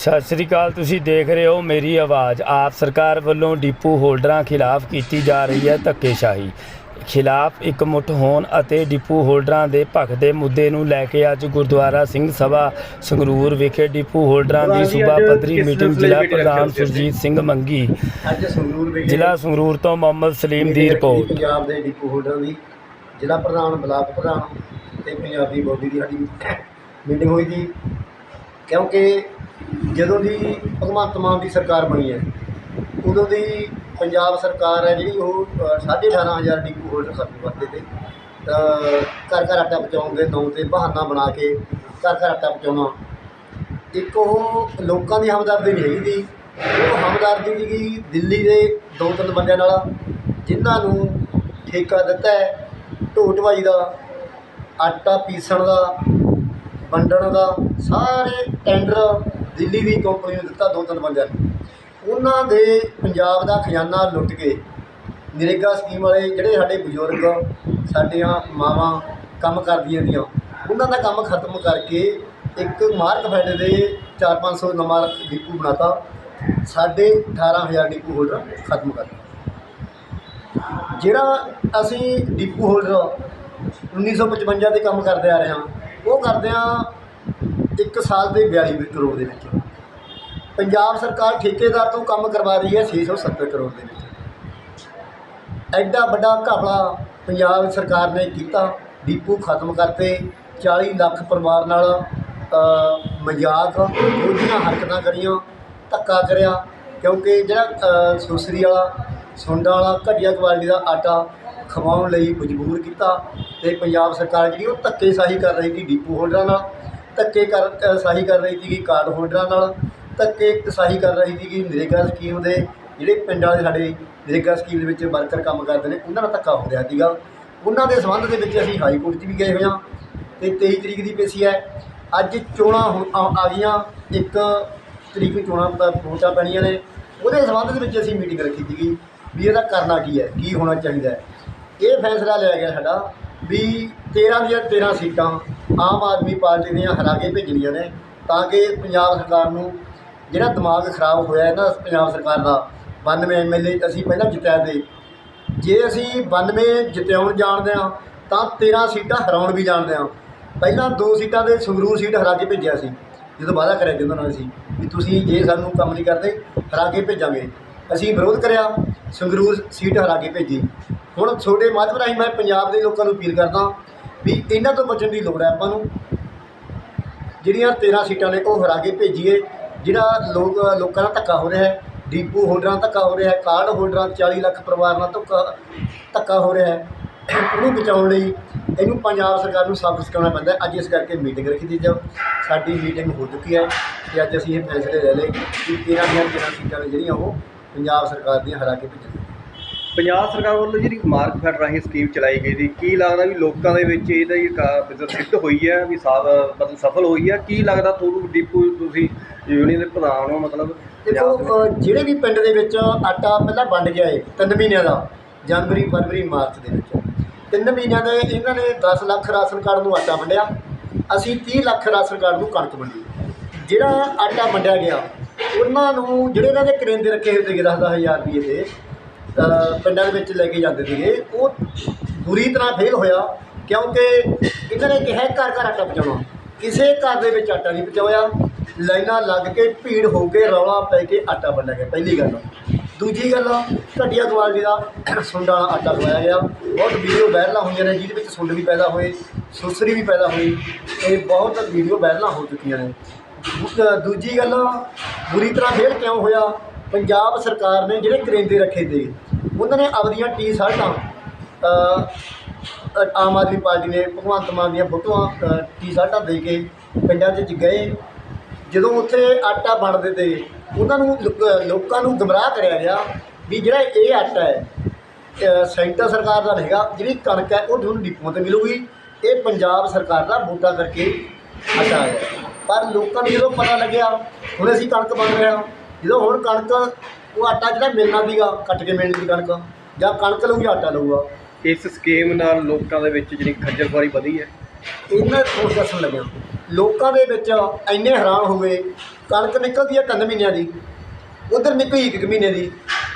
ਸਤਿ ਸ੍ਰੀ ਅਕਾਲ ਤੁਸੀਂ ਦੇਖ ਰਹੇ ਹੋ ਮੇਰੀ ਆਵਾਜ਼। ਆਪ ਸਰਕਾਰ ਵੱਲੋਂ ਡਿਪੂ ਹੋਲਡਰਾਂ ਖਿਲਾਫ ਕੀਤੀ ਜਾ ਰਹੀ ਹੈ ਧੱਕੇਸ਼ਾਹੀ। ਖਿਲਾਫ ਇਕਮੁੱਠ ਹੋਣ ਅਤੇ ਡਿਪੂ ਹੋਲਡਰਾਂ ਦੇ ਭਖ ਦੇ ਮੁੱਦੇ ਨੂੰ ਲੈ ਕੇ ਅੱਜ ਗੁਰਦੁਆਰਾ ਸਿੰਘ ਸਭਾ ਸੰਗਰੂਰ ਵਿਖੇ ਡਿਪੂ ਹੋਲਡਰਾਂ ਦੀ ਸੂਬਾ ਪੱਧਰੀ ਮੀਟਿੰਗ ਜ਼ਿਲ੍ਹਾ ਪ੍ਰਧਾਨ ਸੁਰਜੀਤ ਸਿੰਘ ਮੰਗੀ। ਜ਼ਿਲ੍ਹਾ ਸੰਗਰੂਰ ਤੋਂ ਮੁਹੰਮਦ ਸਲੀਮ ਦੀ ਰਿਪੋਰਟ। ਪੰਜਾਬ ਦੇ ਡਿਪੂ ਹੋਲਡਰਾਂ ਦੀ ਜ਼ਿਲ੍ਹਾ ਪ੍ਰਧਾਨ ਬਲਾਕ ਪ੍ਰਧਾਨ ਤੇ ਪੰਜਾਬੀ ਬੋਡੀ ਦੀ ਸਾਡੀ ਮੀਟਿੰਗ ਹੋਈ ਸੀ। ਕਿਉਂਕਿ ਜਦੋਂ ਦੀ ਭਗਵੰਤ ਮਾਨ ਦੀ ਸਰਕਾਰ ਬਣੀ ਹੈ, ਉਦੋਂ ਦੀ ਪੰਜਾਬ ਸਰਕਾਰ ਹੈ ਜਿਹੜੀ ਉਹ ਸਾਢੇ 18000 ਡਿਪੂ ਹੋਲਡਰ ਖਤਮ ਕਰਦੇ ਤੇ ਘਰ ਘਰ ਆਟਾ ਪਹੁੰਚਾਉਣ ਦੇ ਨਾਂ ਤੇ ਬਹਾਨਾ ਬਣਾ ਕੇ ਘਰ ਘਰ ਆਟਾ ਪਹੁੰਚਾਉਣਾ। ਇੱਕ ਉਹ ਲੋਕਾਂ ਦੀ ਹਮਦਰਦੀ ਨਹੀਂ ਹੈਗੀ ਦੀ ਉਹ ਹਮਦਰਦੀ ਸੀਗੀ ਦਿੱਲੀ ਦੇ ਦੋ ਤਿੰਨ ਬੰਦਿਆਂ ਨਾਲ, ਜਿਨ੍ਹਾਂ ਨੂੰ ਠੇਕਾ ਦਿੱਤਾ ਹੈ ਢੋ ਢਵਾਈ ਦਾ, ਆਟਾ ਪੀਸਣ ਦਾ, ਵੰਡਣ ਦਾ, ਸਾਰੇ ਟੈਂਡਰ ਦਿੱਲੀ ਦੀ ਕੰਪਨੀ ਨੂੰ ਦਿੱਤਾ ਦੋ ਤਿੰਨ ਬੰਦਿਆਂ ਨੂੰ। ਉਹਨਾਂ ਦੇ ਪੰਜਾਬ ਦਾ ਖਜ਼ਾਨਾ ਲੁੱਟ ਕੇ ਨਰੇਗਾ ਸਕੀਮ ਵਾਲੇ ਜਿਹੜੇ ਸਾਡੇ ਬਜ਼ੁਰਗ, ਸਾਡੀਆਂ ਮਾਵਾਂ ਕੰਮ ਕਰਦੀਆਂ ਦੀਆਂ, ਉਹਨਾਂ ਦਾ ਕੰਮ ਖਤਮ ਕਰਕੇ ਇੱਕ ਮਾਰਕ ਫੈਡ ਦੇ 4-500 ਨਵਾਂ ਡਿਪੂ ਬਣਾਤਾ। ਸਾਡੇ 18000 ਡਿਪੂ ਹੋਲਡਰ ਖਤਮ ਕਰ ਜਿਹੜਾ ਅਸੀਂ ਡਿਪੂ ਹੋਲਡਰ 1955 ਦੇ ਕੰਮ ਕਰਦੇ ਆ ਰਹੇ ਹਾਂ, ਉਹ ਕਰਦੇ ਆ ਇੱਕ ਸਾਲ ਦੇ 42 ਕਰੋੜ ਦੇ ਵਿੱਚ। ਪੰਜਾਬ ਸਰਕਾਰ ਠੇਕੇਦਾਰ ਤੋਂ ਕੰਮ ਕਰਵਾ ਰਹੀ ਹੈ 670 ਕਰੋੜ ਦੇ ਵਿੱਚ। ਐਡਾ ਵੱਡਾ ਘਪਲਾ ਪੰਜਾਬ ਸਰਕਾਰ ਨੇ ਕੀਤਾ, ਡੀਪੂ ਖਤਮ ਕਰਤੇ 40 ਲੱਖ ਪਰਿਵਾਰ ਨਾਲ ਮਜ਼ਾਕ ਉਹਦੀਆਂ ਹਰਕਤਾਂ ਕਰੀਆਂ, ਧੱਕਾ ਕਰਿਆ, ਕਿਉਂਕਿ ਜਿਹੜਾ ਸੂਸਰੀ ਵਾਲਾ, ਸੁੰਡਾ ਵਾਲਾ ਘਟੀਆ ਕੁਆਲਿਟੀ ਦਾ ਆਟਾ ਖਵਾਉਣ ਲਈ ਮਜਬੂਰ ਕੀਤਾ ਤੇ ਪੰਜਾਬ ਸਰਕਾਰ ਜਿਹੜੀ ਉਹ ਧੱਕੇਸ਼ਾਹੀ ਕਰ ਰਹੀ ਸੀ ਡੀਪੂ ਹੋਲਡਰਾਂ ਨਾਲ ਧੱਕੇ ਕਰ ਅ, ਸਾਹੀ ਕਰ ਰਹੀ ਸੀਗੀ ਕਾਰਡ ਹੋਲਡਰਾਂ ਨਾਲ ਧੱਕੇ ਸਾਹੀ ਕਰ ਰਹੀ ਸੀਗੀ ਨਰੇਗਾ ਸਕੀਮ ਦੇ ਜਿਹੜੇ ਪਿੰਡ ਵਾਲੇ ਸਾਡੇ ਨਰੇਗਾ ਸਕੀਮ ਦੇ ਵਿੱਚ ਵਰਕਰ ਕੰਮ ਕਰਦੇ ਨੇ ਉਹਨਾਂ ਨਾਲ ਧੱਕਾ ਹੋ ਰਿਹਾ ਸੀਗਾ। ਉਹਨਾਂ ਦੇ ਸੰਬੰਧ ਦੇ ਵਿੱਚ ਅਸੀਂ ਹਾਈ ਕੋਰਟ 'ਚ ਵੀ ਗਏ ਹੋਏ ਹਾਂ ਤੇ 23 ਤਰੀਕ ਦੀ ਪੇਸ਼ੀ ਹੈ। ਅੱਜ ਚੋਣਾਂ ਹੋ- ਆ ਗਈਆਂ ਇੱਕ ਤਰੀਕ ਨੂੰ ਚੋਣਾਂ ਦਾ ਵੋਟਾਂ ਪੈਣੀਆਂ ਨੇ। ਉਹਦੇ ਸੰਬੰਧ ਦੇ ਵਿੱਚ ਅਸੀਂ ਮੀਟਿੰਗ ਰੱਖੀ ਸੀਗੀ ਵੀ ਇਹਦਾ ਕਰਨਾ ਕੀ ਹੈ ਕੀ ਹੋਣਾ ਚਾਹੀਦਾ ਇਹ ਫੈਸਲਾ ਲਿਆ ਗਿਆ ਸਾਡਾ ਵੀ 13 ਦੀਆਂ 13 ਸੀਟਾਂ ਆਮ ਆਦਮੀ ਪਾਰਟੀ ਦੀਆਂ ਹਰਾ ਕੇ ਭੇਜਣੀਆਂ ਨੇ ਤਾਂ ਕਿ ਪੰਜਾਬ ਸਰਕਾਰ ਨੂੰ ਜਿਹੜਾ ਦਿਮਾਗ ਖਰਾਬ ਹੋਇਆ ਹੈ ਨਾ ਪੰਜਾਬ ਸਰਕਾਰ ਦਾ 92 ਐਮਐਲਏ ਅਸੀਂ ਪਹਿਲਾਂ ਜਿਤਾਏ ਦੇ ਜੇ ਅਸੀਂ 92 ਜਿਤਾਉਣ ਜਾਣਦੇ ਹਾਂ, ਤਾਂ 13 ਸੀਟਾਂ ਹਰਾਉਣ ਵੀ ਜਾਣਦੇ ਹਾਂ। ਪਹਿਲਾਂ ਦੋ ਸੀਟਾਂ ਦੇ ਸੰਗਰੂਰ ਸੀਟ ਹਰਾ ਕੇ ਭੇਜਿਆ ਸੀ, ਜਦੋਂ ਵਾਅਦਾ ਕਰਿਆ ਸੀ ਉਹਨਾਂ ਨਾਲ ਅਸੀਂ ਵੀ ਤੁਸੀਂ ਜੇ ਸਾਨੂੰ ਕੰਮ ਨਹੀਂ ਕਰਦੇ, ਹਰਾ ਕੇ ਭੇਜਾਂਗੇ। ਅਸੀਂ ਵਿਰੋਧ ਕਰਿਆ, ਸੰਗਰੂਰ ਸੀਟ ਹਰਾ ਕੇ ਭੇਜੀ। ਹੁਣ ਛੋਟੇ ਮਾਧਵ ਰਾਹੀਂ ਮੈਂ ਪੰਜਾਬ ਦੇ ਲੋਕਾਂ ਨੂੰ ਅਪੀਲ ਕਰਦਾ ਵੀ ਇਹਨਾਂ ਤੋਂ ਬਚਣ ਦੀ ਲੋੜ ਹੈ ਆਪਾਂ ਨੂੰ। ਜਿਹੜੀਆਂ 13 ਸੀਟਾਂ ਨੇ ਉਹ ਹਰਾ ਕੇ ਭੇਜੀਏ, ਜਿਹੜਾ ਲੋਕ, ਲੋਕਾਂ ਨਾਲ ਧੱਕਾ ਹੋ ਰਿਹਾ ਹੈ, ਡੀਪੂ ਹੋਲਡਰਾਂ ਨਾਲ ਧੱਕਾ ਹੋ ਰਿਹਾ ਹੈ, ਕਾਰਡ ਹੋਲਡਰਾਂ 40 ਲੱਖ ਪਰਿਵਾਰ ਨਾਲ ਧੱਕਾ ਧੱਕਾ ਹੋ ਰਿਹਾ ਹੈ। ਉਹਨੂੰ ਬਚਾਉਣ ਲਈ ਇਹਨੂੰ ਪੰਜਾਬ ਸਰਕਾਰ ਨੂੰ ਸਾਬਤ ਸਿਖਾਉਣਾ ਪੈਂਦਾ ਅੱਜ ਇਸ ਕਰਕੇ ਮੀਟਿੰਗ ਰੱਖੀ ਦੀ ਜੋ ਸਾਡੀ ਮੀਟਿੰਗ ਹੋ ਚੁੱਕੀ ਹੈ ਤੇ ਅੱਜ ਅਸੀਂ ਇਹ ਫੈਸਲੇ ਲੈ ਲਏ ਕਿ 13 ਦੀਆਂ 13 ਸੀਟਾਂ ਨੇ ਜਿਹੜੀਆਂ ਉਹ ਪੰਜਾਬ ਸਰਕਾਰ ਦੀਆਂ ਹਰਾ ਕੇ ਭੇਜਣ ਪੰਜਾਬ ਸਰਕਾਰ ਵੱਲੋਂ ਜਿਹੜੀ ਮਾਰਕ ਫੈਡ ਰਾਹੀਂ ਸਕੀਮ ਚਲਾਈ ਗਈ ਸੀ ਕੀ ਲੱਗਦਾ ਵੀ ਲੋਕਾਂ ਦੇ ਵਿੱਚ ਇਹਦਾ ਹੀ ਬਿਜ਼ਨਸ ਸਿੱਧ ਹੋਈ ਹੈ ਵੀ ਸਾਫ਼ ਮਤਲਬ ਸਫਲ ਹੋਈ ਹੈ? ਕੀ ਲੱਗਦਾ ਤੁਹਾਨੂੰ ਡਿਪੂ ਤੁਸੀਂ ਯੂਨੀਅਨ ਦੇ ਪ੍ਰਧਾਨ ਹੋ ਮਤਲਬ ਦੇਖੋ ਜਿਹੜੇ ਵੀ ਪਿੰਡ ਦੇ ਵਿੱਚ ਆਟਾ ਪਹਿਲਾਂ ਵੰਡ ਗਿਆ ਏ ਤਿੰਨ ਮਹੀਨਿਆਂ ਦਾ ਜਨਵਰੀ ਫਰਵਰੀ ਮਾਰਚ ਦੇ ਵਿੱਚ। ਤਿੰਨ ਮਹੀਨਿਆਂ ਦੇ ਇਹਨਾਂ ਨੇ 10 ਲੱਖ ਰਾਸ਼ਨ ਕਾਰਡ ਨੂੰ ਆਟਾ ਵੰਡਿਆ ਅਸੀਂ 30 ਲੱਖ ਰਾਸ਼ਨ ਕਾਰਡ ਨੂੰ ਕਣਕ ਵੰਡੀ। ਜਿਹੜਾ ਆਟਾ ਵੰਡਿਆ ਗਿਆ ਉਹਨਾਂ ਨੂੰ ਜਿਹੜੇ ਇਹਨਾਂ ਦੇ ਕਰਿੰਦੇ ਰੱਖੇ ਹੋਏ ਸੀਗੇ 10 ਹਜ਼ਾਰ ਰੁਪਏ ਦੇ ਪਿੰਡਾਂ ਦੇ ਵਿੱਚ ਲੈ ਕੇ ਜਾਂਦੇ ਸੀਗੇ। ਉਹ ਬੁਰੀ ਤਰ੍ਹਾਂ ਫੇਲ ਹੋਇਆ ਕਿਉਂਕਿ ਇਹਨਾਂ ਨੇ ਕਿਹਾ ਘਰ ਘਰ ਆਟਾ ਪਹੁੰਚਾਉਣਾ ਕਿਸੇ ਘਰ ਦੇ ਵਿੱਚ ਆਟਾ ਨਹੀਂ ਪਹੁੰਚਾਇਆ ਲਾਈਨਾਂ ਲੱਗ ਕੇ ਭੀੜ ਹੋ ਕੇ ਰੌਲਾ ਪੈ ਕੇ ਆਟਾ ਵੰਡਿਆ ਗਿਆ, ਪਹਿਲੀ ਗੱਲ। ਦੂਜੀ ਗੱਲ, ਘਟੀਆ ਕੁਆਲਿਟੀ ਦਾ ਸੁੰਡਾ ਵਾਲਾ ਆਟਾ ਖਵਾਇਆ ਗਿਆ। ਬਹੁਤ ਵੀਡੀਓ ਵਾਇਰਲਾਂ ਹੋਈਆਂ ਨੇ, ਜਿਹਦੇ ਵਿੱਚ ਸੁੰਡ ਵੀ ਪੈਦਾ ਹੋਏ, ਸੁਸਰੀ ਵੀ ਪੈਦਾ ਹੋਈ। ਤੇ ਬਹੁਤ ਵੀਡੀਓ ਵਾਇਰਲਾਂ ਹੋ ਚੁੱਕੀਆਂ ਨੇ। ਦੂਜੀ ਗੱਲ, ਬੁਰੀ ਤਰ੍ਹਾਂ ਫੇਲ ਕਿਉਂ ਹੋਇਆ? ਪੰਜਾਬ ਸਰਕਾਰ ਨੇ ਜਿਹੜੇ ਕਰਿੰਦੇ ਰੱਖੇ ਤੇ, ਉਹਨਾਂ ਨੇ ਆਪਦੀਆਂ ਟੀ ਸ਼ਰਟਾਂ ਆਮ ਆਦਮੀ ਪਾਰਟੀ ਨੇ ਭਗਵੰਤ ਮਾਨ ਦੀਆਂ ਫੋਟੋਆਂ ਟੀ ਸ਼ਰਟਾਂ ਦੇ ਕੇ ਪਿੰਡਾਂ 'ਚ ਗਏ। ਜਦੋਂ ਉੱਥੇ ਆਟਾ ਵੰਡਦੇ ਤੇ ਉਹਨਾਂ ਨੂੰ ਲੋਕ- ਲੋਕਾਂ ਨੂੰ ਗਮਰਾਹ ਕਰਿਆ ਗਿਆ ਵੀ ਜਿਹੜਾ ਇਹ ਆਟਾ ਹੈ ਸੈਂਟਰ ਸਰਕਾਰ ਦਾ ਰਹੇਗਾ ਜਿਹੜੀ ਕਣਕ ਹੈ, ਉਹ ਤੁਹਾਨੂੰ ਡਿਪੂਆਂ ਤੇ ਮਿਲੂਗੀ। ਇਹ ਪੰਜਾਬ ਸਰਕਾਰ ਦਾ ਵੋਟਾਂ ਕਰਕੇ ਆਟਾ ਪਰ ਲੋਕਾਂ ਨੂੰ ਜਦੋਂ ਪਤਾ ਲੱਗਿਆ, ਹੁਣ ਅਸੀਂ ਕਣਕ ਬਣ ਰਹੇ ਹਾਂ। ਜਦੋਂ ਹੁਣ ਕਣਕ ਉਹ ਆਟਾ ਜਿਹੜਾ ਮਿਲਣਾ ਸੀਗਾ ਕੱਟ ਕੇ ਮਿਲਣੀ ਸੀ ਕਣਕ ਜਾਂ ਕਣਕ ਲਊਗੀ ਆਟਾ ਲਊਗਾ। ਇਸ ਸਕੀਮ ਨਾਲ ਲੋਕਾਂ ਦੇ ਵਿੱਚ ਜਿਹੜੀ ਖੱਜਲ ਖੁਆਰੀ ਵਧੀ ਹੈ? ਇਹਨਾਂ ਨੂੰ ਦੱਸਣ ਲੱਗਿਆ। ਲੋਕਾਂ ਦੇ ਵਿੱਚ ਇੰਨੇ ਹੈਰਾਨ ਹੋ ਗਏ। ਕਣਕ ਨਿਕਲਦੀ ਹੈ ਤਿੰਨ ਮਹੀਨਿਆਂ ਦੀ ਉਧਰ ਨਿਕਲੀ ਇੱਕ ਮਹੀਨੇ ਦੀ।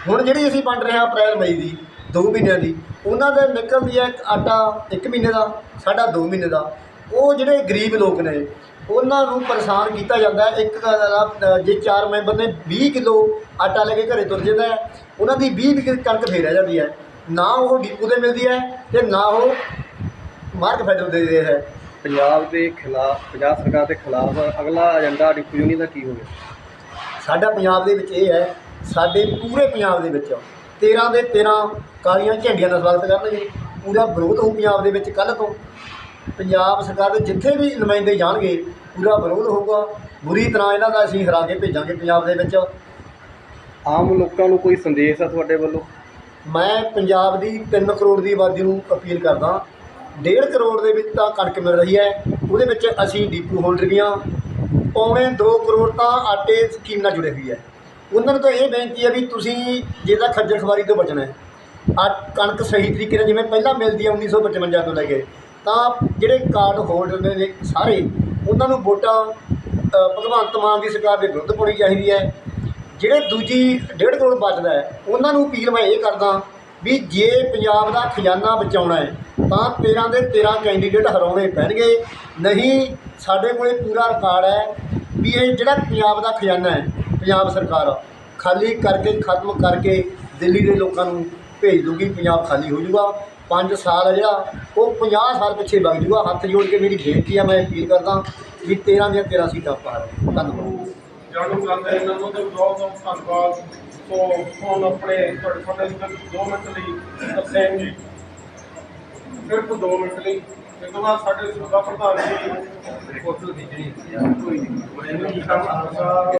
ਹੁਣ ਜਿਹੜੀ ਅਸੀਂ ਵੰਡ ਰਹੇ ਹਾਂ ਅਪ੍ਰੈਲ ਮਈ ਦੀ 2 ਮਹੀਨਿਆਂ ਦੀ ਉਹਨਾਂ ਦੇ ਨਿਕਲਦੀ ਹੈ ਆਟਾ 1 ਮਹੀਨੇ ਦਾ ਸਾਡਾ 2 ਮਹੀਨੇ ਦਾ। ਉਹ ਜਿਹੜੇ ਗਰੀਬ ਲੋਕ ਨੇ ਉਹਨਾਂ ਨੂੰ ਪਰੇਸ਼ਾਨ ਕੀਤਾ ਜਾਂਦਾ ਹੈ। ਇੱਕ ਦਾ- ਜੇ ਚਾਰ ਮੈਂਬਰ ਨੇ 20 ਕਿਲੋ ਆਟਾ ਲੈ ਕੇ ਘਰੇ ਤੁਰ ਜਾਂਦਾ ਹੈ ਉਹਨਾਂ ਦੀ 20 ਕਿਲੋ ਕਣਕ ਫੇਰ ਰਹਿ ਜਾਂਦੀ ਹੈ। ਨਾ ਉਹ ਡਿਪੂ ਤੇ ਮਿਲਦੀ ਹੈ ਤੇ ਨਾ ਉਹ ਮਾਰਕ ਫੈਡਰ ਦੇ ਰਿਹਾ ਹੈ। ਪੰਜਾਬ ਦੇ ਖਿਲਾਫ ਪੰਜਾਬ ਸਰਕਾਰ ਦੇ ਖਿਲਾਫ ਅਗਲਾ ਏਜੰਡਾ ਡਿਪੂ ਯੂਨੀਅਨ ਦਾ ਕੀ ਹੋਵੇ? ਸਾਡਾ ਪੰਜਾਬ ਦੇ ਵਿੱਚ ਇਹ ਹੈ ਸਾਡੇ ਪੂਰੇ ਪੰਜਾਬ ਦੇ ਵਿੱਚ 13 ਦੇ 13 ਕਾਲੀਆਂ ਝੰਡੀਆਂ ਦਾ ਸਵਾਗਤ ਕਰਨਗੇ। ਪੂਰਾ ਵਿਰੋਧ ਹੋਊ ਪੰਜਾਬ ਦੇ ਵਿੱਚ ਕੱਲ੍ਹ ਤੋਂ। ਪੰਜਾਬ ਸਰਕਾਰ ਦੇ ਜਿੱਥੇ ਵੀ ਨੁਮਾਇੰਦੇ ਜਾਣਗੇ ਪੂਰਾ ਵਿਰੋਧ ਹੋਊਗਾ। ਬੁਰੀ ਤਰ੍ਹਾਂ ਇਹਨਾਂ ਦਾ ਅਸੀਂ ਹਰਾ ਕੇ ਭੇਜਾਂਗੇ ਪੰਜਾਬ ਦੇ ਵਿੱਚ। ਆਮ ਲੋਕਾਂ ਨੂੰ ਕੋਈ ਸੰਦੇਸ਼ ਆ ਤੁਹਾਡੇ ਵੱਲੋਂ? ਮੈਂ ਪੰਜਾਬ ਦੀ 3 ਕਰੋੜ ਦੀ ਆਬਾਦੀ ਨੂੰ ਅਪੀਲ ਕਰਦਾ 1.5 ਕਰੋੜ ਦੇ ਵਿੱਚ ਤਾਂ ਕਣਕ ਮਿਲ ਰਹੀ ਹੈ। ਉਹਦੇ ਵਿੱਚ ਅਸੀਂ ਡੀਪੂ ਹੋਲਡਰ ਵੀ ਹਾਂ। ਪੌਣੇ 2 ਕਰੋੜ ਤਾਂ ਆਟੇ ਸਕੀਮ ਨਾਲ ਜੁੜੇ ਹੋਈ ਹੈ। ਉਹਨਾਂ ਨੂੰ ਤਾਂ ਇਹ ਬੇਨਤੀ ਹੈ ਵੀ ਤੁਸੀਂ ਜੇ ਤਾਂ ਖੱਜਲ ਖਵਾਰੀ ਤੋਂ ਬਚਣਾ ਹੈ। ਆ ਕਣਕ ਸਹੀ ਤਰੀਕੇ ਨਾਲ ਜਿਵੇਂ ਪਹਿਲਾਂ ਮਿਲਦੀ ਹੈ 1955 ਤੋਂ ਲੈ ਕੇ। ਤਾਂ ਜਿਹੜੇ ਕਾਰਡ ਹੋਲਡਰ ਨੇ ਸਾਰੇ, ਉਹਨਾਂ ਨੂੰ ਵੋਟਾਂ ਭਗਵੰਤ ਮਾਨ ਦੀ ਸਰਕਾਰ ਦੇ ਵਿਰੁੱਧ ਪਾਉਣੀ ਚਾਹੀਦੀ ਹੈ। ਜਿਹੜੇ ਦੂਜੀ 1.5 ਕਰੋੜ ਬਚਦਾ ਹੈ, ਉਹਨਾਂ ਨੂੰ ਅਪੀਲ ਮੈਂ ਇਹ ਕਰਦਾ ਵੀ ਜੇ ਪੰਜਾਬ ਦਾ ਖਜ਼ਾਨਾ ਬਚਾਉਣਾ ਹੈ, ਤਾਂ 13 ਦੇ 13 ਕੈਂਡੀਡੇਟ ਹਰਾਉਣੇ ਪੈਣਗੇ। ਨਹੀਂ, ਸਾਡੇ ਕੋਲੇ ਪੂਰਾ ਰਿਕਾਰਡ ਹੈ ਵੀ ਇਹ ਜਿਹੜਾ ਪੰਜਾਬ ਦਾ ਖਜ਼ਾਨਾ ਹੈ, ਪੰਜਾਬ ਸਰਕਾਰ ਖਾਲੀ ਕਰਕੇ, ਖਤਮ ਕਰਕੇ ਦਿੱਲੀ ਦੇ ਲੋਕਾਂ ਨੂੰ ਭੇਜ ਦੂਗੀ ਪੰਜਾਬ ਖਾਲੀ ਹੋ ਜਾਊਗਾ। 5 ਸਾਲ ਹੈ ਜਿਹੜਾ ਉਹ 50 ਸਾਲ ਪਿੱਛੇ ਵਗ ਜਾਊਗਾ ਹੱਥ ਜੋੜ ਕੇ ਮੇਰੀ ਬੇਨਤੀ ਆ ਮੈਂ ਅਪੀਲ ਕਰਦਾ ਵੀ 13 ਦੀਆਂ 13 ਸੀਟਾਂ ਪਾਰ ਧੰਨਵਾਦ। ਜਾਣੂ ਕਰਦੇ ਇਹਨਾਂ ਨੂੰ ਤੇ ਬਹੁਤ ਬਹੁਤ ਧੰਨਵਾਦ। ਸੋ ਹੁਣ ਆਪਣੇ ਤੁਹਾਡੇ ਤੁਹਾਡੇ 2 ਮਿੰਟ ਲਈ ਦੱਸੇਂਗੇ ਸਿਰਫ 2 ਮਿੰਟ ਲਈ। ਇਸ ਤੋਂ ਬਾਅਦ ਸਾਡੇ ਸੂਬਾ ਪ੍ਰਧਾਨ ਜੀ ਕੋਟਲ ਦੀ ਜਿਹੜੀ ਕੋਈ ਨਹੀਂ।